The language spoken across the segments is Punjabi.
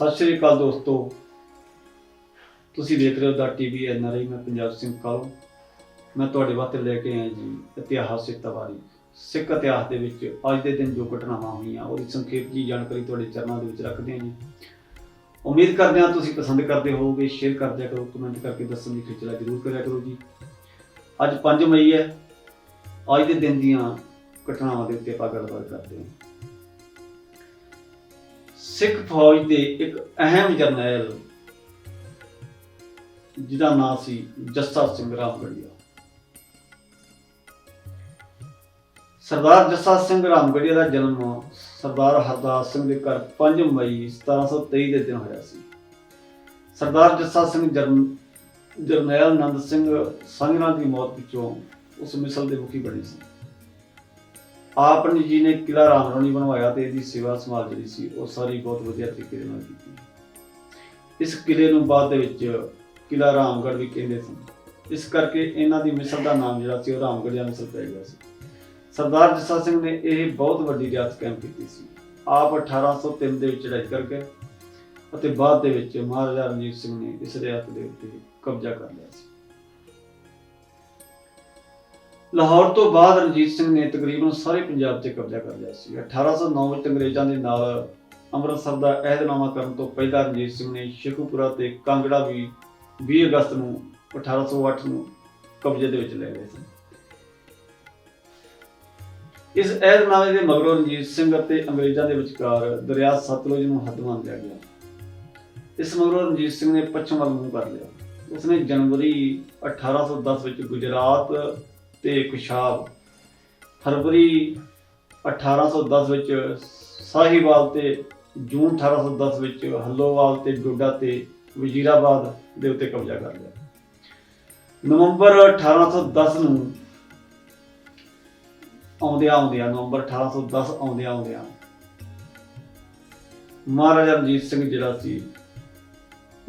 ਸਤਿ ਸ਼੍ਰੀ ਅਕਾਲ ਦੋਸਤੋ। ਤੁਸੀਂ ਦੇਖ ਰਹੇ ਹੋ ਦਾ ਟੀਵੀ ਐਨਆਰਆਈ ਮੈਂ ਪੰਜਾਬ ਸਿੰਘ ਕਾਲੋ। ਮੈਂ ਤੁਹਾਡੇ ਵਾਸਤੇ ਲੈ ਕੇ ਆਇਆ ਜੀ ਇਤਿਹਾਸਿਕ ਤਵਾਰੀ। ਸਿੱਖ ਇਤਿਹਾਸ ਦੇ ਵਿੱਚ ਅੱਜ ਦੇ ਦਿਨ ਜੋ ਘਟਨਾਵਾਂ ਹੋਈਆਂ, ਉਹਦੀ ਸੰਖੇਪ ਜੀ ਜਾਣਕਾਰੀ ਤੁਹਾਡੇ ਚਰਨਾਂ ਦੇ ਵਿੱਚ ਰੱਖਦੇ ਹਾਂ ਜੀ। ਉਮੀਦ ਕਰਦੇ ਹਾਂ ਤੁਸੀਂ ਪਸੰਦ ਕਰਦੇ ਹੋਵੋਗੇ ਸ਼ੇਅਰ ਕਰ ਕਰੋ ਕਮੈਂਟ ਕਰਕੇ ਦੱਸਣ ਦੀ ਖਿਚਲਾ ਜ਼ਰੂਰ ਕਰਿਆ ਕਰੋ ਜੀ। ਅੱਜ 5 ਮਈ ਹੈ। ਅੱਜ ਦੇ ਦਿਨ ਦੀਆਂ ਘਟਨਾਵਾਂ ਦੇ ਉੱਤੇ ਆਪਾਂ ਗੱਲਬਾਤ ਕਰਦੇ ਹਾਂ। ਸਿੱਖ ਫੌਜ ਦੇ ਇੱਕ ਅਹਿਮ ਜਰਨੈਲ ਜਿਹਦਾ ਨਾਮ ਸੀ ਜੱਸਾ ਸਿੰਘ ਰਾਮਗੜੀਆ। ਸਰਦਾਰ ਜੱਸਾ ਸਿੰਘ ਰਾਮਗੜੀਆ ਦਾ ਜਨਮ ਸਰਦਾਰ ਹਰਦਾਸ ਸਿੰਘ ਦੇ ਘਰ 5 ਮਈ 1723 ਦੇ ਦਿਨ ਹੋਇਆ ਸੀ। ਸਰਦਾਰ ਜੱਸਾ ਸਿੰਘ ਜਰਨ, ਜਰਨੈਲ ਆਨੰਦ ਸਿੰਘ ਸੰਗਰਾਂ ਦੀ ਮੌਤ ਪਿੱਛੋਂ ਉਸ ਮਿਸਲ ਦੇ ਮੁਖੀ ਬਣੇ ਸੀ। ਆਪ ਜੀ ਨੇ ਕਿਲਾ ਰਾਮਰਾਣੀ ਬਣਵਾਇਆ ਤੇ ਇਹਦੀ ਸੇਵਾ ਸਮਾਜ ਜਿਹੜੀ ਸੀ, ਉਹ ਸਾਰੀ ਬਹੁਤ ਵਧੀਆ ਤਰੀਕੇ ਦੇ ਨਾਲ ਕੀਤੀ। ਇਸ ਕਿਲੇ ਨੂੰ ਬਾਅਦ ਦੇ ਵਿੱਚ ਕਿਲਾ ਰਾਮਗੜ੍ਹ ਵੀ ਕਹਿੰਦੇ ਸਨ। ਇਸ ਕਰਕੇ ਇਹਨਾਂ ਦੀ ਮਿਸਲ ਦਾ ਨਾਮ ਜਿਹੜਾ ਸੀ, ਉਹ ਰਾਮਗੜ੍ਹੀਆ ਮਿਸਲ ਪੈ ਗਿਆ ਸੀ। ਸਰਦਾਰ ਜੱਸਾ ਸਿੰਘ ਨੇ ਇਹ ਬਹੁਤ ਵੱਡੀ ਰਿਆਸਤ ਕਾਇਮ ਕੀਤੀ ਸੀ। ਆਪ 1803 ਦੇ ਵਿੱਚ ਚੜ੍ਹਾਈ ਕਰ ਗਏ ਅਤੇ ਬਾਅਦ ਦੇ ਵਿੱਚ ਮਹਾਰਾਜਾ ਰਣਜੀਤ ਸਿੰਘ ਨੇ ਇਸ ਰਿਆਸਤ ਦੇ ਉੱਤੇ ਕਬਜ਼ਾ ਕਰ ਲਿਆ ਸੀ। ਲਾਹੌਰ ਤੋਂ ਬਾਅਦ ਰਣਜੀਤ ਸਿੰਘ ਨੇ ਤਕਰੀਬਨ ਸਾਰੇ ਪੰਜਾਬ ਤੇ ਕਬਜ਼ਾ ਕਰ ਲਿਆ ਸੀ। 1809 ਵਿੱਚ ਅੰਗਰੇਜ਼ਾਂ ਦੇ ਨਾਲ ਅੰਮ੍ਰਿਤਸਰ ਦਾ ਅਹਿਦਨਾਮਾ ਕਰਨ ਤੋਂ ਪਹਿਲਾਂ ਰਣਜੀਤ ਸਿੰਘ ਨੇ ਸ਼ੇਖੂਪੁਰਾ ਤੇ ਕਾਂਗੜਾ ਵੀ 20 ਅਗਸਤ ਨੂੰ 1808 ਨੂੰ ਕਬਜ਼ੇ ਦੇ ਵਿੱਚ ਲੈ ਲਏ ਸੀ। ਇਸ ਅਹਿਦਨਾਮੇ ਦੇ ਮਗਰੋਂ ਰਣਜੀਤ ਸਿੰਘ ਅਤੇ ਅੰਗਰੇਜ਼ਾਂ ਦੇ ਵਿਚਕਾਰ ਦਰਿਆ ਸਤਲੁਜ ਨੂੰ ਹੱਦ ਮੰਨ ਲਿਆ ਗਿਆ। ਇਸ ਮਗਰੋਂ ਰਣਜੀਤ ਸਿੰਘ ਨੇ ਪੱਛਮ ਵੱਲ ਮੂੰਹ ਕਰ ਲਿਆ। ਉਸਨੇ ਜਨਵਰੀ 1810 ਵਿੱਚ ਗੁਜਰਾਤ ਤੇ ਕੁਸ਼ਾਬ ਫਰਵਰੀ 1810 ਵਿੱਚ ਸਾਹੀਵਾਲ ਤੇ ਜੂਨ 1810 ਵਿੱਚ ਹੱਲੋਵਾਲ ਤੇ ਡੋਡਾ ਤੇ ਵਜ਼ੀਰਾਬਾਦ ਦੇ ਉੱਤੇ ਕਬਜ਼ਾ ਕਰ ਲਿਆ। ਨਵੰਬਰ 1810 ਨੂੰ ਆਉਂਦਿਆਂ ਆਉਂਦਿਆਂ, ਨਵੰਬਰ 1810 ਆਉਂਦਿਆਂ ਆਉਂਦਿਆਂ ਮਹਾਰਾਜਾ ਰਣਜੀਤ ਸਿੰਘ ਜਿਹੜਾ ਸੀ,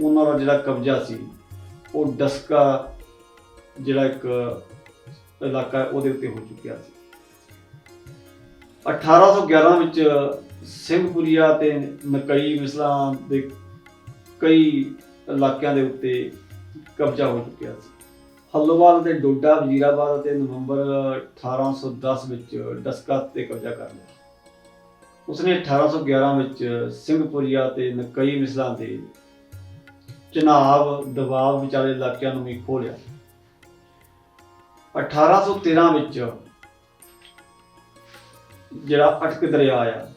ਉਹਨਾਂ ਦਾ ਜਿਹੜਾ ਕਬਜ਼ਾ ਸੀ, ਉਹ ਡਸਕਾ ਜਿਹੜਾ ਇੱਕ ਇਲਾਕਾ ਉਹਦੇ ਉੱਤੇ ਹੋ ਚੁੱਕਿਆ ਸੀ। 1811 ਵਿੱਚ ਸਿੰਘਪੁਰੀਆ ਤੇ ਨਕਈ ਮਿਸਲਾਂ ਦੇ ਕਈ ਇਲਾਕਿਆਂ ਦੇ ਉੱਤੇ ਕਬਜ਼ਾ ਹੋ ਚੁੱਕਿਆ ਸੀ। ਹੱਲੋਵਾਲ ਤੇ ਡੋਡਾ, ਵਜ਼ੀਰਾਬਾਦ ਅਤੇ ਨਵੰਬਰ 1810 ਵਿੱਚ ਡਸਕਾ ਤੇ ਕਬਜ਼ਾ ਕਰ ਲਿਆ। ਉਸਨੇ 1811 ਵਿੱਚ ਸਿੰਘਪੁਰੀਆ ਤੇ ਨਕਈ ਮਿਸਲਾਂ ਦੇ ਚਨਾਬ ਦਬਾਅ ਵਿਚਾਲੇ ਇਲਾਕਿਆਂ ਨੂੰ ਵੀ ਖੋਹ 1813 ਵਿੱਚ ਜਿਹੜਾ ਅਟਕ ਦਰਿਆ ਆ,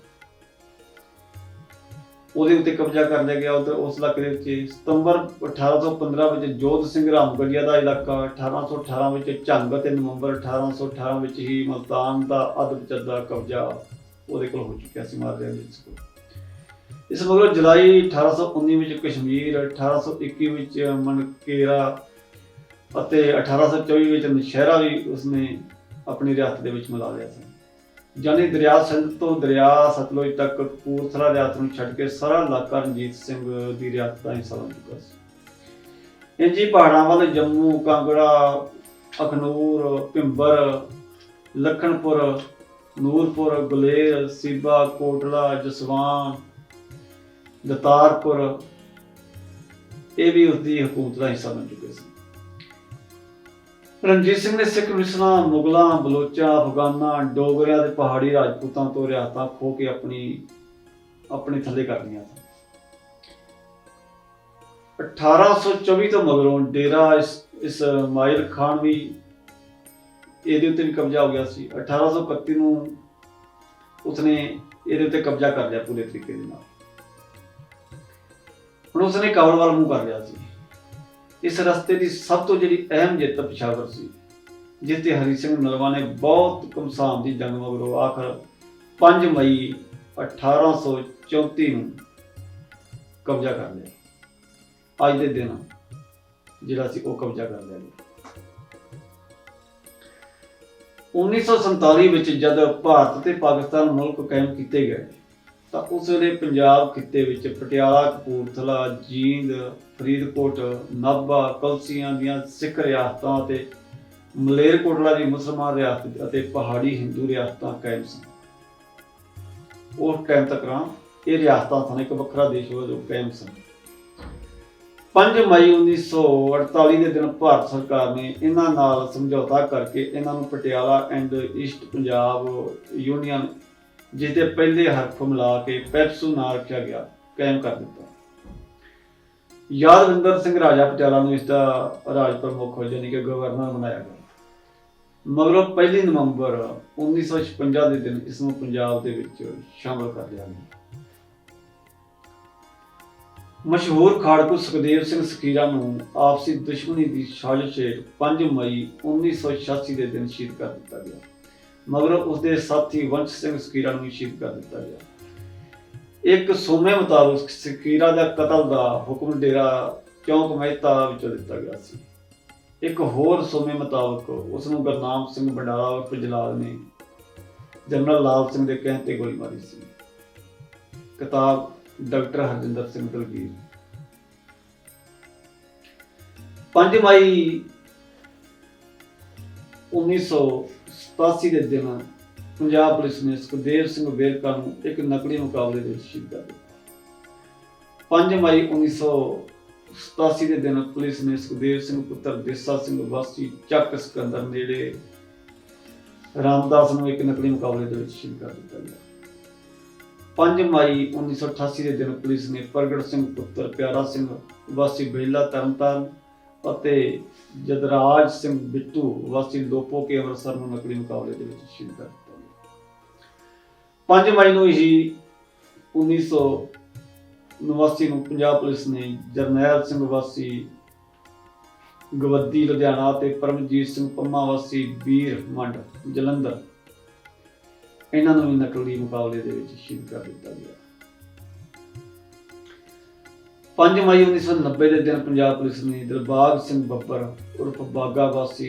ਉਹਦੇ ਉੱਤੇ ਕਬਜ਼ਾ ਕਰ ਲਿਆ ਗਿਆ ਉਸ ਇਲਾਕੇ ਦੇ ਵਿੱਚ ਸਤੰਬਰ 1815 ਵਿੱਚ ਜੋਧ ਸਿੰਘ ਰਾਮਗੜੀਆ ਦਾ ਇਲਾਕਾ 1818 ਵਿੱਚ ਝੰਗ ਅਤੇ ਨਵੰਬਰ 1818 ਵਿੱਚ ਹੀ ਮਲਤਾਨ ਦਾ ਅਦਬ ਕਬਜ਼ਾ ਉਹਦੇ ਕੋਲ ਹੋ ਚੁੱਕਿਆ ਸੀ ਮਾਰਿਆ ਰਣਜੀਤ ਕੋਲ। ਇਸ ਮਗਰੋਂ ਜੁਲਾਈ 1819 ਵਿੱਚ ਕਸ਼ਮੀਰ 1821 ਵਿੱਚ ਮਨਕੇਰਾ ਅਤੇ 1824 ਵਿੱਚ ਨਸ਼ਹਿਰਾ ਵੀ ਉਸਨੇ ਆਪਣੀ ਰਿਆਸਤ ਦੇ ਵਿੱਚ ਮਿਲਾ ਲਿਆ ਸੀ। ਜਾਨੀ ਦਰਿਆ ਸਿੰਧ ਤੋਂ ਦਰਿਆ ਸਤਲੁਜ ਤੱਕ ਕਪੂਰਥਲਾ ਰਿਆਸਤ ਨੂੰ ਛੱਡ ਕੇ ਸਾਰਾ ਇਲਾਕਾ ਰਣਜੀਤ ਸਿੰਘ ਦੀ ਰਿਆਸਤ ਦਾ ਹਿੱਸਾ ਬਣ ਚੁੱਕਾ ਸੀ। ਇੰਜੀ ਪਹਾੜਾਂ ਵੱਲ ਜੰਮੂ, ਕਾਂਗੜਾ, ਅਖਨੂਰ, ਭਿੰਬਰ ਲਖਣਪੁਰ ਨੂਰਪੁਰ ਗੁਲੇਰ ਸੀਬਾ, ਕੋਟਲਾ, ਜਸਵਾਨ ਦਤਾਰਪੁਰ ਇਹ ਵੀ ਉਸਦੀ ਹਕੂਮਤ ਦਾ ਹਿੱਸਾ ਬਣ ਚੁੱਕੇ ਸੀ। ਰਣਜੀਤ ਸਿੰਘ ਨੇ ਸਿੱਖ ਮਿਸਲਾਂ ਮੁਗਲਾਂ, ਬਲੋਚਾਂ, ਅਫਗਾਨਾਂ, ਡੋਗਰਿਆਂ ਦੇ ਪਹਾੜੀ ਰਾਜਪੂਤਾਂ ਤੋਂ ਰਿਆਸਤਾਂ ਖੋ ਕੇ ਆਪਣੀ, ਆਪਣੇ ਥੱਲੇ ਕਰ ਲਈਆਂ ਸਨ। 1824 ਤੋਂ ਮਗਰੋਂ ਡੇਰਾ ਇਸ ਇਸ ਮਾਇਰ ਖਾਨ ਵੀ ਇਹਦੇ ਉੱਤੇ ਵੀ ਕਬਜ਼ਾ ਹੋ ਗਿਆ ਸੀ। 1831 ਨੂੰ ਉਸਨੇ ਇਹਦੇ ਉੱਤੇ ਕਬਜ਼ਾ ਕਰ ਲਿਆ ਪੂਰੇ ਤਰੀਕੇ ਦੇ ਨਾਲ। ਹੁਣ ਉਸਨੇ ਕਾਬਲ ਵੱਲ ਮੂੰਹ ਕਰ ਲਿਆ ਸੀ। ਇਸ ਰਸਤੇ ਦੀ ਸਭ ਤੋਂ ਜਿਹੜੀ ਅਹਿਮ ਜਿੱਤ ਪਿਸ਼ਾਵਰ ਸੀ, ਜਿਸ ਤੇ ਹਰੀ ਸਿੰਘ ਨਲਵਾ ਨੇ ਬਹੁਤ ਕਮਸਾਨ ਦੀ ਜੰਗ ਮਗਰੋਂ ਆਖਰ 5 ਮਈ 1834 ਨੂੰ ਕਬਜ਼ਾ ਕਰ ਲਿਆ। ਅੱਜ ਦੇ ਦਿਨ ਜਿਹੜਾ ਸੀ ਉਹ ਕਬਜ਼ਾ ਕਰ ਲਿਆ। ਗਿਆ 1947 ਵਿੱਚ ਜਦ ਭਾਰਤ ਤੇ ਪਾਕਿਸਤਾਨ ਮੁਲਕ ਕਾਇਮ ਕੀਤੇ ਗਏ ਤਾਂ ਉਸ ਵੇਲੇ ਪੰਜਾਬ ਖਿੱਤੇ ਵਿੱਚ ਪਟਿਆਲਾ, ਕਪੂਰਥਲਾ, ਜੀਂਦ, ਫਰੀਦਕੋਟ, ਨਾਭਾ, ਕਲਸੀਆਂ ਦੀਆਂ ਸਿੱਖ ਰਿਆਸਤਾਂ ਅਤੇ ਮਲੇਰਕੋਟਲਾ ਦੀ ਮੁਸਲਮਾਨ ਰਿਆਸਤ ਅਤੇ ਪਹਾੜੀ ਹਿੰਦੂ ਰਿਆਸਤਾਂ ਕਾਇਮ ਸਨ। ਉਸ ਟਾਈਮ ਤੱਕ ਇਹ ਰਿਆਸਤਾਂ ਸਨ, ਇੱਕ ਵੱਖਰਾ ਦੇਸ਼ ਵਜੋਂ ਕਾਇਮ ਸਨ। 5 ਮਈ 1948 ਦੇ ਦਿਨ ਭਾਰਤ ਸਰਕਾਰ ਨੇ ਇਹਨਾਂ ਨਾਲ ਸਮਝੌਤਾ ਕਰਕੇ ਇਹਨਾਂ ਨੂੰ Patiala and East Punjab union ਜਿਸ ਦੇ ਪਹਿਲੇ ਹਰਫ ਮਿਲਾ ਕੇ ਪੈਪਸੂ ਨਾਂ ਰੱਖਿਆ ਗਿਆ, ਕਾਇਮ ਕਰ ਦਿੱਤਾ। ਯਾਦਵਿੰਦਰ ਸਿੰਘ ਰਾਜਾ ਪਟਿਆਲਾ ਨੂੰ ਇਸ ਦਾ ਰਾਜ ਪ੍ਰਮੁੱਖ ਯਾਨੀ ਕਿ ਗਵਰਨਰ ਬਣਾਇਆ ਗਿਆ। ਮਗਰੋਂ 1 ਨਵੰਬਰ 1956 ਦੇ ਦਿਨ ਇਸ ਨੂੰ ਪੰਜਾਬ ਦੇ ਵਿੱਚ ਸ਼ਾਮਲ ਕਰ ਲਿਆ ਗਿਆ। ਮਸ਼ਹੂਰ ਖਾੜਕੂ ਸੁਖਦੇਵ ਸਿੰਘ ਸਖੀਰਾ ਨੂੰ ਆਪਸੀ ਦੁਸ਼ਮਣੀ ਦੀ ਸਾਜ਼ਿਸ਼ ਹੇਠ 5 ਮਈ 1986 ਦੇ ਦਿਨ ਸ਼ਹੀਦ ਕਰ ਦਿੱਤਾ ਗਿਆ। ਮਗਰੋਂ ਉਸਦੇ ਸਾਥੀ ਵੰਸ਼ ਸਿੰਘ ਸਕੀਰਾ ਨੂੰ ਸ਼ਹੀਦ ਕਰ ਦਿੱਤਾ ਗਿਆ। ਇੱਕ ਸੋਮੇ ਮੁਤਾਬਕ ਸਕੀਰਾ ਦਾ ਕਤਲ ਦਾ ਹੁਕਮ ਡੇਰਾ ਚੌਂਕ ਮਹਿਤਾ ਵਿੱਚੋਂ ਦਿੱਤਾ ਗਿਆ ਸੀ। ਇੱਕ ਹੋਰ ਸੋਮੇ ਮੁਤਾਬਕ ਉਸ ਨੂੰ ਗੁਰਨਾਮ ਸਿੰਘ ਬੰਡਾਲਾ ਉਰਫ ਜਲਾਲ ਨੇ ਜਨਰਲ ਲਾਲ ਸਿੰਘ ਦੇ ਕਹਿਣ ਤੇ ਗੋਲੀ ਮਾਰੀ ਸੀ। ਕਿਤਾਬ ਡਾਕਟਰ ਹਰਜਿੰਦਰ ਸਿੰਘ ਦਲਗੀਰ 5 ਮਈ 1987 ਦੇ ਦਿਨ ਪੰਜਾਬ ਪੁਲਿਸ ਨੇ ਸੁਖਦੇਵ ਸਿੰਘ ਵੇਰਕਾ ਨੂੰ ਇੱਕ ਨਕਲੀ ਮੁਕਾਬਲੇ ਦੇ ਵਿੱਚ ਸ਼ਹੀਦ ਕਰ ਦਿੱਤਾ। 5 ਮਈ 1987 ਦੇ ਦਿਨ ਪੁਲਿਸ ਨੇ ਸੁਖਦੇਵ ਸਿੰਘ ਪੁੱਤਰ ਦੇਸਾ ਸਿੰਘ ਵਾਸੀ ਚੱਕ ਸਿਕੰਦਰ ਨੇੜੇ ਰਾਮਦਾਸ ਨੂੰ ਇੱਕ ਨਕਲੀ ਮੁਕਾਬਲੇ ਦੇ ਵਿੱਚ ਸ਼ਹੀਦ ਕਰ ਦਿੱਤਾ ਗਿਆ। 5 ਮਈ 1988 ਦੇ ਦਿਨ ਪੁਲਿਸ ਨੇ ਪ੍ਰਗਟ ਸਿੰਘ ਪੁੱਤਰ ਪਿਆਰਾ ਸਿੰਘ ਵਾਸੀ ਬੇਲਾ ਤਰਨਤਾਰਨ ਅਤੇ ਜਦਰਾਜ ਸਿੰਘ ਬਿੱਟੂ ਵਾਸੀ ਲੋਪੋ ਕੇ ਅੰਮ੍ਰਿਤਸਰ ਨੂੰ ਨਕਲੀ ਮੁਕਾਬਲੇ ਦੇ ਵਿੱਚ ਸ਼ਹੀਦ ਕਰ ਦਿੱਤਾ ਗਿਆ। 5 ਮਈ ਨੂੰ ਹੀ 1989 ਨੂੰ ਪੰਜਾਬ ਪੁਲਿਸ ਨੇ ਜਰਨੈਲ ਸਿੰਘ ਵਾਸੀ ਗਵੱਦੀ ਲੁਧਿਆਣਾ ਤੇ ਪਰਮਜੀਤ ਸਿੰਘ ਪੰਮਾ ਵਾਸੀ ਵੀਰ ਮੰਡ ਜਲੰਧਰ, ਇਹਨਾਂ ਨੂੰ ਵੀ ਨਕਲੀ ਮੁਕਾਬਲੇ ਦੇ ਵਿੱਚ ਸ਼ਹੀਦ ਕਰ ਦਿੱਤਾ ਗਿਆ। 5 ਮਈ 1990 ਦੇ ਦਿਨ ਪੰਜਾਬ ਪੁਲਿਸ ਨੇ ਦਿਲਬਾਗ ਸਿੰਘ ਬੱਬਰ ਉਰਫ ਬਾਗਾ ਵਾਸੀ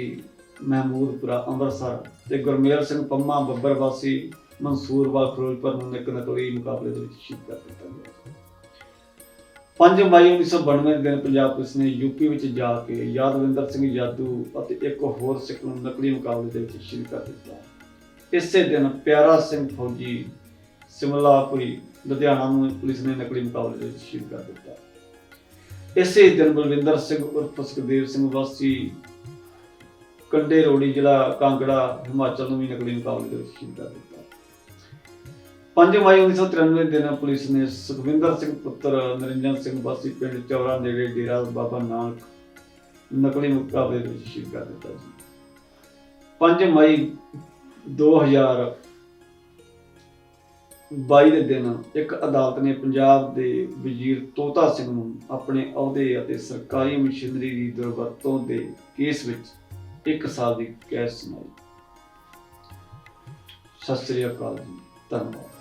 ਮਹਿਮੂਦਪੁਰਾ ਅੰਮ੍ਰਿਤਸਰ ਤੇ ਗੁਰਮੇਲ ਸਿੰਘ ਪੰਮਾ ਬੱਬਰ ਵਾਸੀ ਮਨਸੂਰਵਾਲ ਫਿਰੋਜ਼ਪੁਰ ਨੂੰ ਇੱਕ ਨਕਲੀ ਮੁਕਾਬਲੇ ਦੇ ਵਿੱਚ ਸ਼ਹੀਦ ਕਰ ਦਿੱਤਾ ਗਿਆ 5 ਮਈ 1992 ਦੇ ਦਿਨ ਪੰਜਾਬ ਪੁਲਿਸ ਨੇ ਯੂਪੀ ਵਿੱਚ ਜਾ ਕੇ ਯਾਦਵਿੰਦਰ ਸਿੰਘ ਯਾਦੂ ਅਤੇ ਇੱਕ ਹੋਰ ਸਿੱਖ ਨੂੰ ਨਕਲੀ ਮੁਕਾਬਲੇ ਦੇ ਵਿੱਚ ਸ਼ਹੀਦ ਕਰ ਦਿੱਤਾ। ਇਸੇ ਦਿਨ ਪਿਆਰਾ ਸਿੰਘ ਫੌਜੀ ਸਿਮਲਾਪੁਰੀ ਲੁਧਿਆਣਾ ਨੂੰ ਪੁਲਿਸ ਨੇ ਨਕਲੀ ਮੁਕਾਬਲੇ ਦੇ ਵਿੱਚ ਸ਼ਹੀਦ ਕਰ ਦਿੱਤਾ। ਇਸੇ ਦਿਨ ਬਲਵਿੰਦਰ ਸਿੰਘ ਉਰਫ ਸੁਖਦੇਵ ਸਿੰਘ ਵਾਸੀ ਕੰਡੇ ਰੋੜੀ ਜ਼ਿਲ੍ਹਾ ਕਾਂਗੜਾ, ਹਿਮਾਚਲ ਨੂੰ ਵੀ ਨਕਲੀ ਮੁਕਾਬਲੇ ਦੇ ਵਿੱਚ ਸ਼ਹੀਦ ਕਰ ਦਿੱਤਾ। 5 ਮਈ 1993 ਦੇ ਦਿਨ ਪੁਲਿਸ ਨੇ ਸੁਖਵਿੰਦਰ ਸਿੰਘ ਪੁੱਤਰ ਨਰਿੰਜਨ ਸਿੰਘ ਵਾਸੀ ਪਿੰਡ ਚੌਰਾ ਨੇੜੇ ਡੇਰਾ ਬਾਬਾ ਨਾਨਕ ਨਕਲੀ ਮੁਕਾਬਲੇ ਦੇ ਵਿੱਚ ਸ਼ਹੀਦ ਕਰ ਦਿੱਤਾ ਜੀ। 5 ਮਈ 2022 ਦੇ ਦਿਨ ਇੱਕ ਅਦਾਲਤ ਨੇ ਪੰਜਾਬ ਦੇ ਵਜ਼ੀਰ ਤੋਤਾ ਸਿੰਘ ਨੂੰ ਆਪਣੇ ਅਹੁਦੇ ਅਤੇ ਸਰਕਾਰੀ ਮਸ਼ੀਨਰੀ ਦੀ ਦੁਰਵਰਤੋਂ ਦੇ ਕੇਸ ਵਿੱਚ 1 ਸਾਲ ਦੀ ਕੈਦ ਸੁਣਾਈ। ਸਤਿ ਸ੍ਰੀ ਅਕਾਲ ਜੀ, ਧੰਨਵਾਦ।